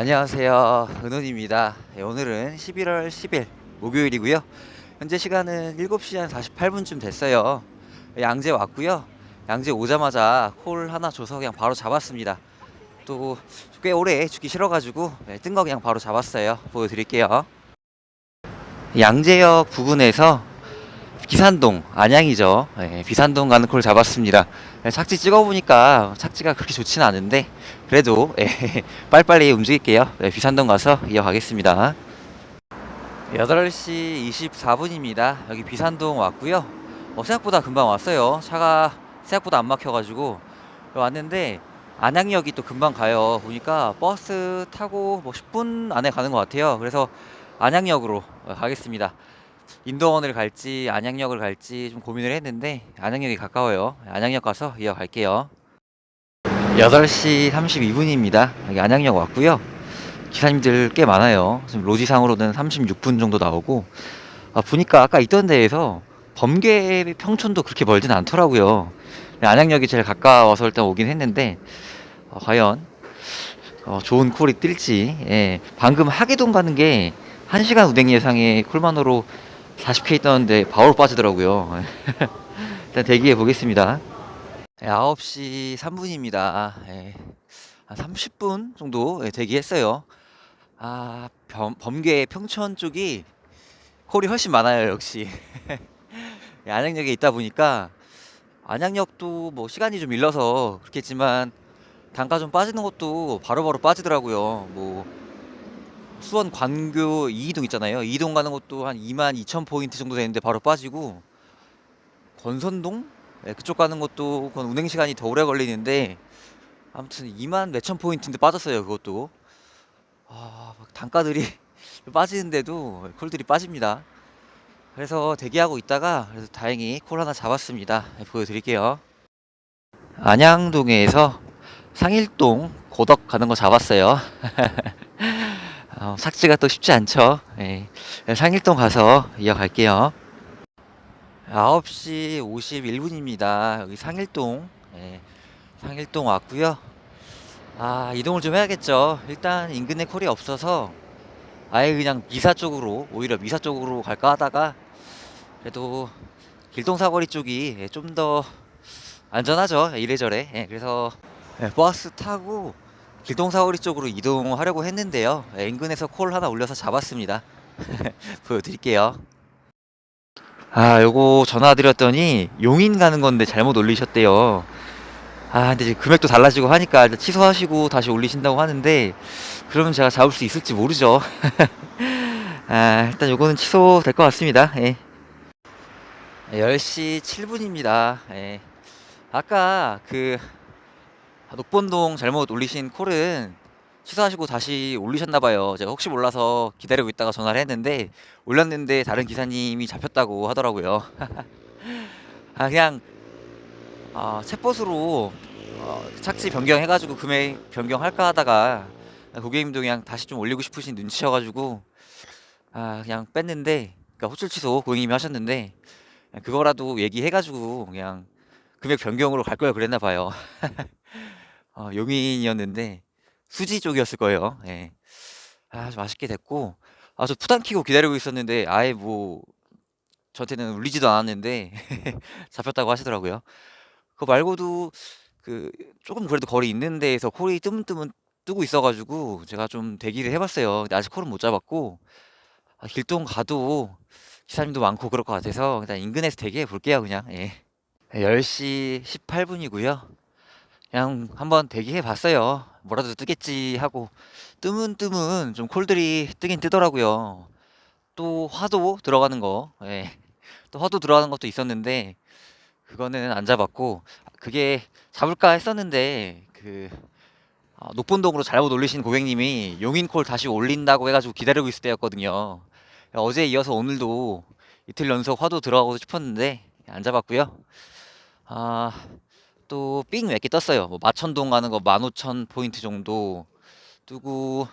네, 안녕하세요. 은훈입니다. 네, 오늘은 11월 10일 목요일이고요. 현재 시간은 7시 한 48분쯤 됐어요. 네, 양재 왔고요. 양재 오자마자 콜 하나 줘서 그냥 바로 잡았습니다. 또 꽤 오래 죽기 싫어가지고 네, 뜬거 그냥 바로 잡았어요. 보여드릴게요. 양재역 부근에서 비산동 안양이죠. 네, 비산동 가는 콜 잡았습니다. 네, 착지 찍어보니까 착지가 그렇게 좋지는 않은데 그래도 예, 빨리빨리 움직일게요. 네, 비산동 가서 이어가겠습니다. 8시 24분입니다. 여기 비산동 왔고요. 어, 생각보다 금방 왔어요. 차가 생각보다 안 막혀가지고 왔는데 안양역이 또 금방 가요. 보니까 버스 타고 뭐 10분 안에 가는 것 같아요. 그래서 안양역으로 어, 가겠습니다. 인도원을 갈지 안양역을 갈지 좀 고민을 했는데 안양역이 가까워요. 안양역 가서 이어갈게요. 8시 32분입니다. 여기 안양역 왔고요. 기사님들 꽤 많아요. 지금 로지상으로는 36분 정도 나오고 아, 보니까 아까 있던 데에서 범계 평촌도 그렇게 멀진 않더라고요. 안양역이 제일 가까워서 일단 오긴 했는데 어, 과연 어, 좋은 콜이 뜰지 예, 방금 하계동 가는 게 1시간 운행 예상에 콜만으로 40K 떴는데 바로 빠지더라고요. 일단 대기해 보겠습니다. 9시 3분입니다. 예, 한 30분 정도 예, 대기했어요. 아, 범, 범계 평촌 쪽이 콜이 훨씬 많아요, 역시. 예, 안양역에 있다 보니까 안양역도 뭐 시간이 좀 일러서 그렇겠지만 단가 좀 빠지는 것도 바로바로 빠지더라고요. 뭐 수원 관교 이이동 있잖아요. 이이동 가는 것도 한 2만 2천 포인트 정도 되는데 바로 빠지고 권선동 네, 그쪽 가는 것도 그건 운행 시간이 더 오래 걸리는데 아무튼 2만 몇천 포인트인데 빠졌어요. 그것도 아, 막 단가들이 빠지는데도 콜들이 빠집니다. 그래서 대기하고 있다가 그래서 다행히 콜 하나 잡았습니다. 네, 보여드릴게요. 안양동에서 상일동 고덕 가는 거 잡았어요. 어, 삭지가 또 쉽지 않죠. 예. 상일동 가서 이어갈게요. 9시 51분입니다. 여기 상일동. 예. 상일동 왔고요. 아, 이동을 좀 해야겠죠. 일단 인근에 콜이 없어서 아예 그냥 미사 쪽으로 오히려 미사 쪽으로 갈까 하다가 그래도 길동사거리 쪽이 예, 좀더 안전하죠. 이래저래. 예, 그래서 예, 버스 타고 길동사거리 쪽으로 이동하려고 했는데요. 예, 인근에서 콜 하나 올려서 잡았습니다. 보여드릴게요. 아, 요거 전화드렸더니 용인 가는 건데 잘못 올리셨대요. 아, 근데 이제 금액도 달라지고 하니까 취소하시고 다시 올리신다고 하는데 그러면 제가 잡을 수 있을지 모르죠. 아, 일단 요거는 취소될 것 같습니다. 예. 10시 7분입니다. 예. 아까 그 녹본동 잘못 올리신 콜은 취소하시고 다시 올리셨나 봐요. 제가 혹시 몰라서 기다리고 있다가 전화를 했는데 올렸는데 다른 기사님이 잡혔다고 하더라고요. 아 그냥 아, 챗봇으로 어, 착지 변경해가지고 금액 변경할까 하다가 고객님도 그냥 다시 좀 올리고 싶으신 눈치여가지고 아 그냥 뺐는데 그러니까 호출 취소 고객님이 하셨는데 그거라도 얘기해가지고 그냥 금액 변경으로 갈 걸 그랬나 봐요. 어, 용인이었는데 수지 쪽이었을 거예요. 예. 아, 좀 아쉽게 됐고 아, 저 부담 키고 기다리고 있었는데 아예 뭐 저한테는 울리지도 않았는데 잡혔다고 하시더라고요. 그거 말고도 그 조금 그래도 거리 있는 데에서 콜이 뜨문뜨문 뜨고 있어가지고 제가 좀 대기를 해봤어요. 근데 아직 콜은 못 잡았고 아, 길동 가도 기사님도 많고 그럴 것 같아서 일단 인근에서 대기해 볼게요 그냥. 예. 10시 18분이고요. 그냥 한번 대기해 봤어요. 뭐라도 뜨겠지 하고 뜨문뜨문 좀 콜들이 뜨긴 뜨더라고요. 또 화도 들어가는 거, 예. 또 화도 들어가는 것도 있었는데 그거는 안 잡았고 그게 잡을까 했었는데 그 아, 녹본동으로 잘못 올리신 고객님이 용인콜 다시 올린다고 해가지고 기다리고 있을 때였거든요. 어제 이어서 오늘도 이틀 연속 화도 들어가고 싶었는데 안 잡았고요. 아, 또 삥 몇 개 떴어요. 뭐 마천동 가는 거 15,000 포인트 정도 뜨고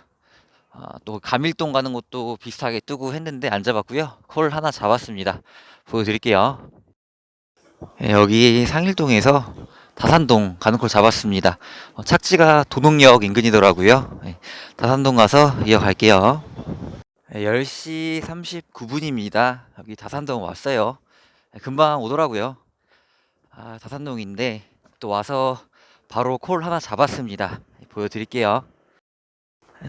아, 또 감일동 가는 것도 비슷하게 뜨고 했는데 안 잡았고요. 콜 하나 잡았습니다. 보여드릴게요. 예, 여기 상일동에서 다산동 가는 콜 잡았습니다. 어, 착지가 도농역 인근이더라고요. 네, 다산동 가서 이어갈게요. 네, 10시 39분입니다. 여기 다산동 왔어요. 네, 금방 오더라고요. 아, 다산동인데 또 와서 바로 콜 하나 잡았습니다. 네, 보여드릴게요.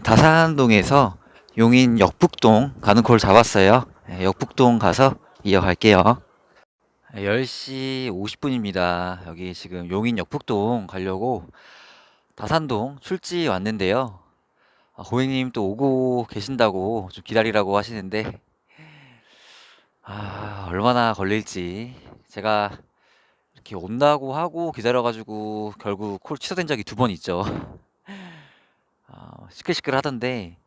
다산동에서 용인 역북동 가는 콜 잡았어요. 네, 역북동 가서 이어갈게요. 10시 50분입니다. 여기 지금 용인 역북동 가려고 다산동 출지 왔는데요. 아, 고객님 또 오고 계신다고 좀 기다리라고 하시는데, 아, 얼마나 걸릴지. 제가 이렇게 온다고 하고 기다려가지고 결국 콜 취소된 적이 두 번 있죠. 아, 시끌시끌 하던데,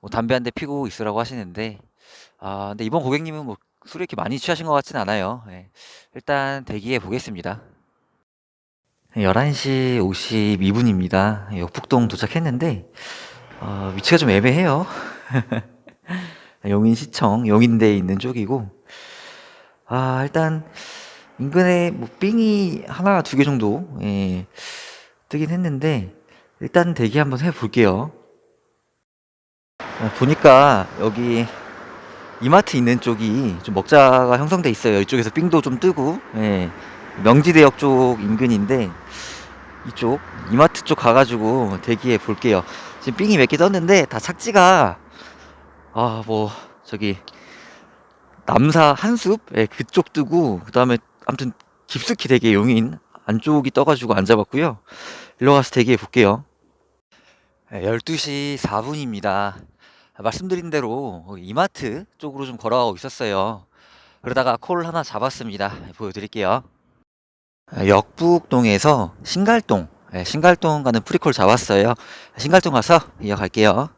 뭐 담배 한 대 피고 있으라고 하시는데, 아, 근데 이번 고객님은 뭐 술을 이렇게 많이 취하신 것 같진 않아요. 예. 일단 대기해 보겠습니다. 11시 52분입니다. 역북동 도착했는데, 어, 위치가 좀 애매해요. 용인시청, 용인대에 있는 쪽이고, 아, 일단, 인근에 뭐 삥이 하나, 두 개 정도, 예, 뜨긴 했는데, 일단 대기 한번 해 볼게요. 아, 보니까 여기 이마트 있는 쪽이 좀 먹자가 형성돼 있어요. 이쪽에서 삥도 좀 뜨고, 예, 명지대역 쪽 인근인데, 이쪽, 이마트 쪽 가가지고 대기해 볼게요. 지금 삥이 몇 개 떴는데, 다 착지가, 아, 뭐, 저기, 남사 한숲? 예, 그쪽 뜨고, 그 다음에, 아무튼, 깊숙이 되게 용인 안쪽이 떠가지고 앉아봤고요. 일로 가서 대기해 볼게요. 12시 4분입니다. 말씀드린 대로 어, 이마트 쪽으로 좀 걸어가고 있었어요. 그러다가 콜 하나 잡았습니다. 보여드릴게요. 아, 역북동에서 신갈동, 예, 신갈동 가는 프리콜 잡았어요. 신갈동 가서 이어갈게요.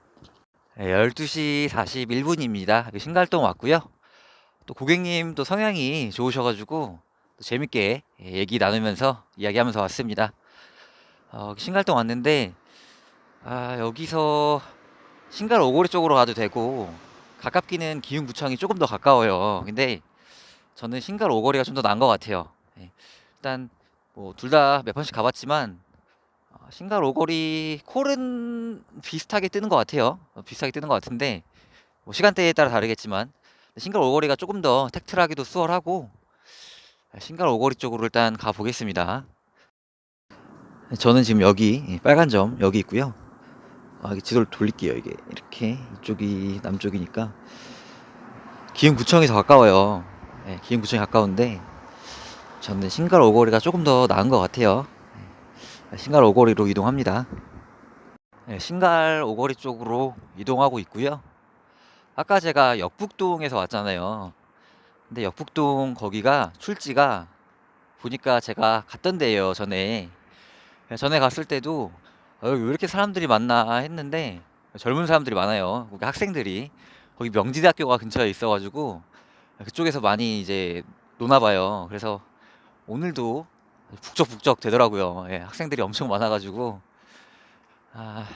12시 41분입니다. 신갈동 왔고요. 또 고객님 또 성향이 좋으셔가지고 또 재밌게 예, 얘기 나누면서 이야기하면서 왔습니다. 어, 신갈동 왔는데 아, 여기서 신갈 오거리 쪽으로 가도 되고 가깝기는 기흥구청이 조금 더 가까워요. 근데 저는 신갈 오거리가 좀 더 나은 것 같아요. 예. 일단 뭐 둘 다 몇 번씩 가봤지만 어, 신갈 오거리 콜은 비슷하게 뜨는 것 같아요. 어, 비슷하게 뜨는 것 같은데 뭐 시간대에 따라 다르겠지만 신갈 오거리가 조금 더 택트하기도 수월하고 신갈 오거리 쪽으로 일단 가 보겠습니다. 저는 지금 여기 빨간 점 여기 있고요. 아, 지도를 돌릴게요. 이게 이렇게 이쪽이 남쪽이니까 기흥구청이 더 가까워요. 네, 기흥구청이 가까운데 저는 신갈 오거리가 조금 더 나은 것 같아요. 네, 신갈 오거리로 이동합니다. 네, 신갈 오거리 쪽으로 이동하고 있고요. 아까 제가 역북동에서 왔잖아요. 근데 역북동 거기가 출지가 보니까 제가 갔던 데예요. 전에 전에 갔을 때도 어, 왜 이렇게 사람들이 많나 했는데 젊은 사람들이 많아요. 거기 학생들이 거기 명지대학교가 근처에 있어가지고 그쪽에서 많이 이제 노나 봐요. 그래서 오늘도 북적북적 되더라고요. 예, 학생들이 엄청 많아가지고 아,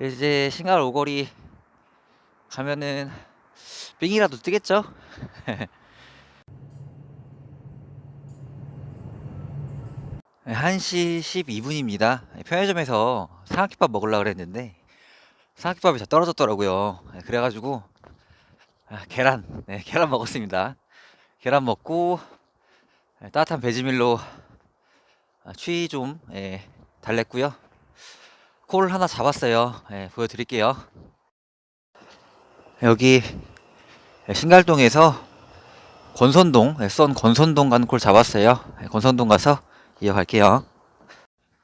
이제 신갈 오거리 가면은 삥이라도 뜨겠죠? 1시 12분입니다. 편의점에서 삼각김밥 먹으려고 그랬는데 삼각김밥이 다 떨어졌더라고요. 네, 그래가지고 아, 계란, 네, 계란 먹었습니다. 계란 먹고 네, 따뜻한 배지밀로 아, 추위 좀 예, 달랬고요. 콜 하나 잡았어요. 예, 보여드릴게요. 여기 신갈동에서 권선동, 예, 썬 권선동 가는 콜 잡았어요. 예, 권선동 가서 이어갈게요.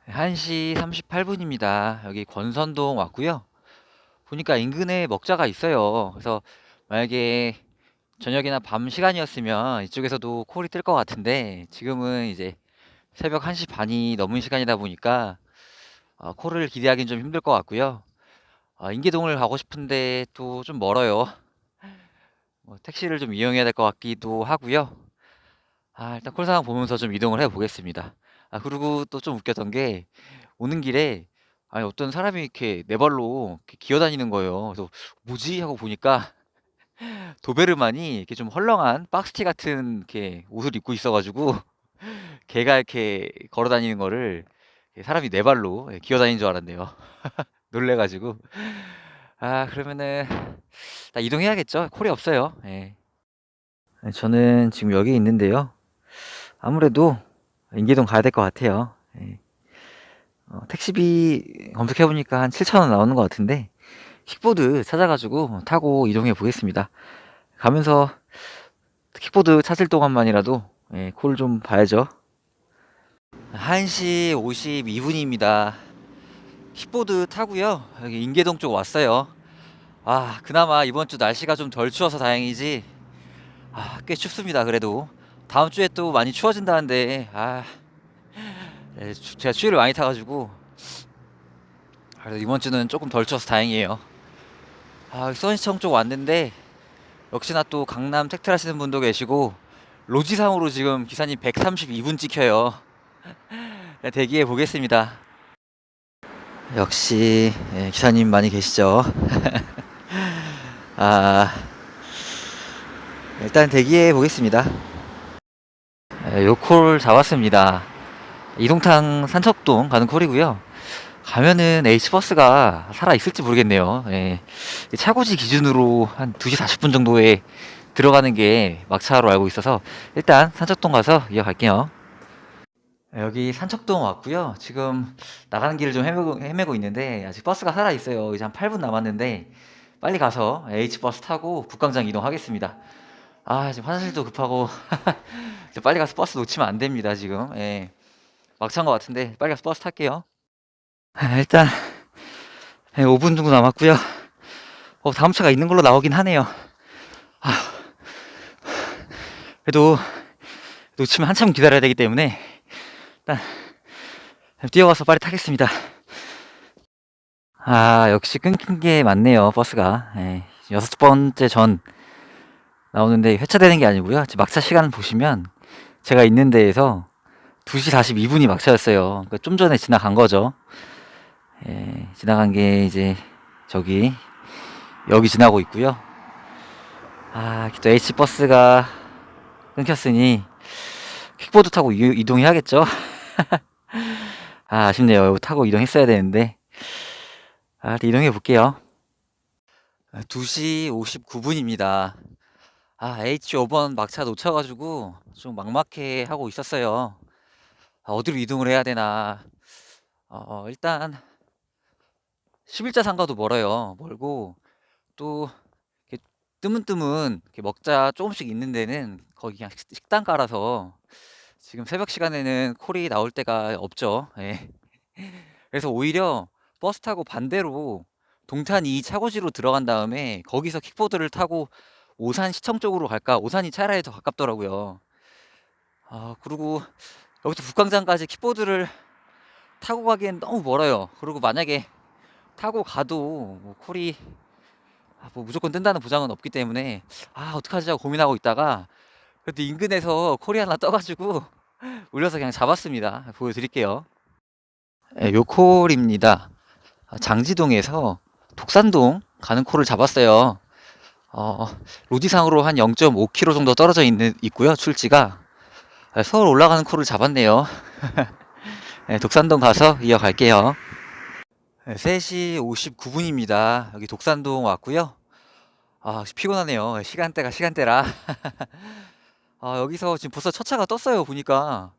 1시 38분입니다. 여기 권선동 왔고요. 보니까 인근에 먹자가 있어요. 그래서 만약에 저녁이나 밤 시간이었으면 이쪽에서도 콜이 뜰 것 같은데 지금은 이제 새벽 1시 반이 넘은 시간이다 보니까 어, 콜을 기대하기는 좀 힘들 것 같고요. 어, 인계동을 가고 싶은데 또 좀 멀어요. 뭐 택시를 좀 이용해야 될 것 같기도 하고요. 아, 일단 콜 상황 보면서 좀 이동을 해 보겠습니다. 아, 그리고 또 좀 웃겼던 게 오는 길에 아니 어떤 사람이 이렇게 네 발로 이렇게 기어다니는 거예요. 그래서 뭐지 하고 보니까 도베르만이 이렇게 좀 헐렁한 박스티 같은 이렇게 옷을 입고 있어 가지고 개가 이렇게 걸어 다니는 거를 사람이 네 발로 예, 기어 다니는 줄 알았네요. 놀래 가지고. 아 그러면은 나 이동해야겠죠. 콜이 없어요. 예. 네, 저는 지금 여기 있는데요. 아무래도 인계동 가야 될 것 같아요. 예. 어, 택시비 검색해 보니까 한 7,000원 나오는 것 같은데 킥보드 찾아가지고 타고 이동해 보겠습니다. 가면서 킥보드 찾을 동안만이라도 예, 콜 좀 봐야죠. 1시 52분입니다. 킥보드 타고요. 여기 인계동 쪽 왔어요. 아, 그나마 이번 주 날씨가 좀 덜 추워서 다행이지. 아, 꽤 춥습니다. 그래도 다음 주에 또 많이 추워진다는데 아, 예, 추- 제가 추위를 많이 타가지고 그래도 이번 주는 조금 덜 추워서 다행이에요. 아, 수원시청 쪽 왔는데 역시나 또 강남 택트 하시는 분도 계시고 로지상으로 지금 기사님 132분 찍혀요. 네, 대기해 보겠습니다. 역시 예, 기사님 많이 계시죠. 아 일단 대기해 보겠습니다. 예, 요콜 잡았습니다. 이동탕 산척동 가는 콜이고요. 가면은 H버스가 살아 있을지 모르겠네요. 예. 차고지 기준으로 한 2시 40분 정도에 들어가는 게 막차로 알고 있어서 일단 산척동 가서 이어갈게요. 여기 산척동 왔고요. 지금 나가는 길을 좀 헤매고, 헤매고 있는데 아직 버스가 살아 있어요. 이제 한 8분 남았는데 빨리 가서 H버스 타고 북광장 이동하겠습니다. 아, 지금 화장실도 급하고 빨리 가서 버스 놓치면 안 됩니다, 지금. 예. 막차인 것 같은데 빨리 가서 버스 탈게요. 아, 일단 5분 정도 남았고요. 어, 다음 차가 있는 걸로 나오긴 하네요. 아, 그래도 놓치면 한참 기다려야 되기 때문에 일단 뛰어가서 빨리 타겠습니다. 아, 역시 끊긴 게 맞네요, 버스가. 예, 여섯 번째 전 나오는데 회차되는 게 아니고요. 막차 시간을 보시면 제가 있는 데에서 2시 42분이 막차였어요. 그러니까 좀 전에 지나간 거죠. 예, 지나간 게 이제 저기 여기 지나고 있고요. 아, 또 H 버스가 끊겼으니 킥보드 타고 이- 이동해야겠죠. 아, 아쉽네요. 타고 이동했어야 되는데. 아, 이동해 볼게요. 2시 59분입니다. 아, H5번 막차 놓쳐가지고 좀 막막해 하고 있었어요. 아, 어디로 이동을 해야 되나. 어, 일단 11자 상가도 멀어요. 멀고 또 이렇게 뜨문뜨문 이렇게 먹자 조금씩 있는 데는 거기 그냥 식- 식당 깔아서 지금 새벽 시간에는 콜이 나올 때가 없죠. 예. 그래서 오히려 버스 타고 반대로 동탄 이 차고지로 들어간 다음에 거기서 킥보드를 타고 오산 시청 쪽으로 갈까? 오산이 차라리 더 가깝더라고요. 아, 그리고 여기서 북광장까지 킥보드를 타고 가기엔 너무 멀어요. 그리고 만약에 타고 가도 뭐 콜이 아, 뭐 무조건 뜬다는 보장은 없기 때문에 아 어떡하지 하고 고민하고 있다가 그래도 인근에서 콜이 하나 떠가지고 울려서 그냥 잡았습니다. 보여드릴게요. 네, 요 콜입니다. 아, 장지동에서 독산동 가는 콜을 잡았어요. 어, 로지상으로 한 0.5km 정도 떨어져 있는 있고요. 출지가 아, 서울 올라가는 콜을 잡았네요. 네, 독산동 가서 이어갈게요. 네, 3시 59분입니다. 여기 독산동 왔고요. 아, 피곤하네요. 시간대가 시간대라. 아, 여기서 지금 벌써 첫 차가 떴어요. 보니까.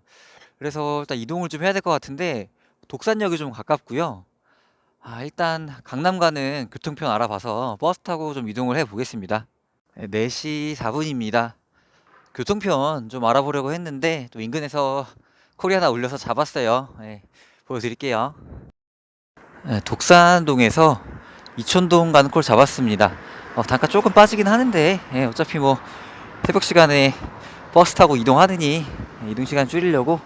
그래서 일단 이동을 좀 해야 될 것 같은데 독산역이 좀 가깝고요. 아, 일단 강남 가는 교통편 알아봐서 버스 타고 좀 이동을 해 보겠습니다. 4시 4분입니다. 교통편 좀 알아보려고 했는데 또 인근에서 하나 울려서 잡았어요. 네, 보여드릴게요. 네, 독산동에서 이촌동 가는 콜 잡았습니다. 어, 단가 조금 빠지긴 하는데 예, 어차피 뭐 새벽 시간에 버스 타고 이동하느니 이동 시간 줄이려고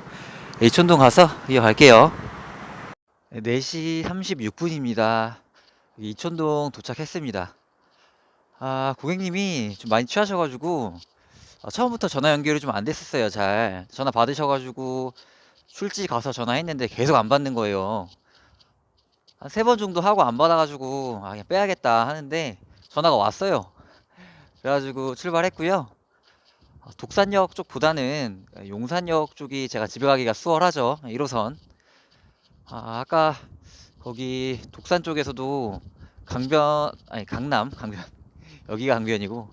이촌동 가서 이어갈게요. 네, 4시 36분입니다. 이촌동 도착했습니다. 아, 고객님이 좀 많이 취하셔가지고 어, 처음부터 전화 연결이 좀 안 됐었어요. 잘 전화 받으셔가지고 술집 가서 전화했는데 계속 안 받는 거예요. 한 세 번 정도 하고 안 받아가지고 아 그냥 빼야겠다 하는데 전화가 왔어요. 그래가지고 출발했고요. 어, 독산역 쪽보다는 용산역 쪽이 제가 집에 가기가 수월하죠. 1호선. 아, 아까 거기 독산 쪽에서도 강변, 아니, 강남, 강변. 여기가 강변이고,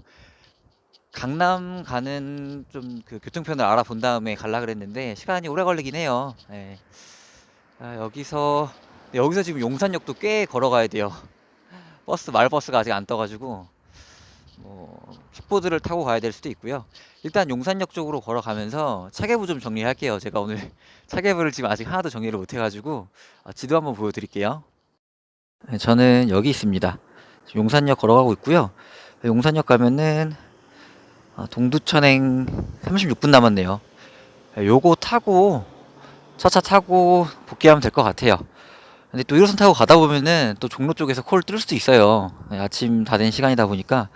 강남 가는 좀 그 교통편을 알아본 다음에 갈라 그랬는데, 시간이 오래 걸리긴 해요. 예. 아, 여기서, 여기서 지금 용산역도 꽤 걸어가야 돼요. 버스, 마을버스가 아직 안 떠가지고, 뭐, 킥보드를 타고 가야 될 수도 있고요. 일단 용산역 쪽으로 걸어가면서 차계부 좀 정리할게요. 제가 오늘 차계부를 지금 아직 하나도 정리를 못 해가지고 아, 지도 한번 보여드릴게요. 네, 저는 여기 있습니다. 용산역 걸어가고 있고요. 용산역 가면은 아, 동두천행 36분 남았네요. 네, 요거 타고 차차 타고 복귀하면 될 것 같아요. 근데 또 1호선 타고 가다 보면은 또 종로 쪽에서 콜 뜰 수도 있어요. 네, 아침 다 된 시간이다 보니까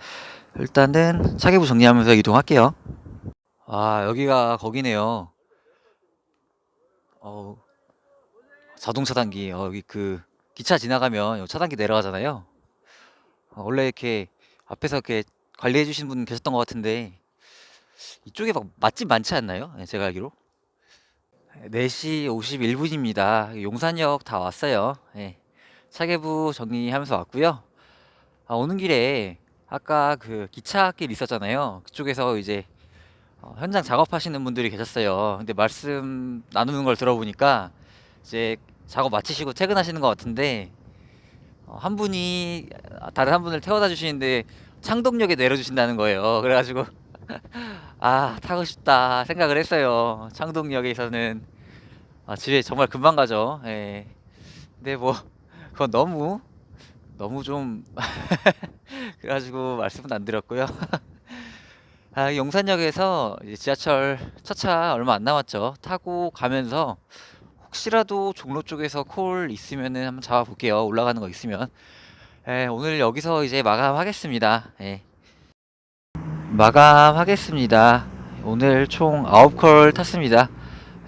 일단은 차계부 정리하면서 이동할게요. 아, 여기가 거기네요. 어, 자동 차단기. 어, 여기 그 기차 지나가면 요 차단기 내려가잖아요. 어, 원래 이렇게 앞에서 이렇게 관리해 주신 분 계셨던 것 같은데 이쪽에 막 맛집 많지 않나요? 네, 제가 알기로. 4시 51분입니다. 용산역 다 왔어요. 예. 차계부 정리하면서 왔고요. 아, 오는 길에 아까 그 기차길 있었잖아요. 그쪽에서 이제 어, 현장 작업하시는 분들이 계셨어요. 근데 말씀 나누는 걸 들어보니까 이제 작업 마치시고 퇴근하시는 것 같은데 어, 한 분이 다른 한 분을 태워다 주시는데 창동역에 내려주신다는 거예요. 그래가지고 아 타고 싶다 생각을 했어요. 창동역에서는 아, 집에 정말 금방 가죠. 예. 근데 뭐 그건 너무 너무 좀 그래가지고 말씀은 안 드렸고요. 아, 용산역에서 지하철 첫차 얼마 안 남았죠. 타고 가면서 혹시라도 종로 쪽에서 콜 있으면은 한번 잡아볼게요. 올라가는 거 있으면. 예, 오늘 여기서 이제 마감하겠습니다. 예. 마감하겠습니다. 오늘 총 9콜 탔습니다.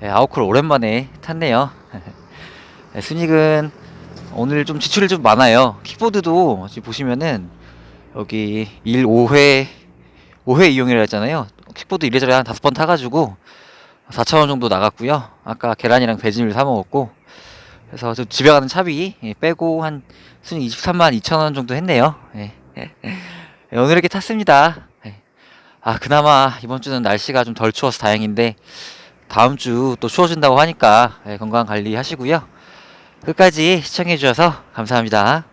예, 9콜 오랜만에 탔네요. 예, 순익은 오늘 좀 지출이 좀 많아요. 킥보드도 지금 보시면은 여기 1, 5회 5회 이용이라 했잖아요. 킥보드 이래저래 한 다섯 번 타가지고 4,000원 정도 나갔고요. 아까 계란이랑 배즙을 사 먹었고 그래서 좀 집에 가는 차비 예, 빼고 한 순위 23만 2천원 정도 했네요. 예. 예, 오늘 이렇게 탔습니다. 예. 아 그나마 이번 주는 날씨가 좀 덜 추워서 다행인데 다음 주 또 추워진다고 하니까 예, 건강 관리 하시고요. 끝까지 시청해 주셔서 감사합니다.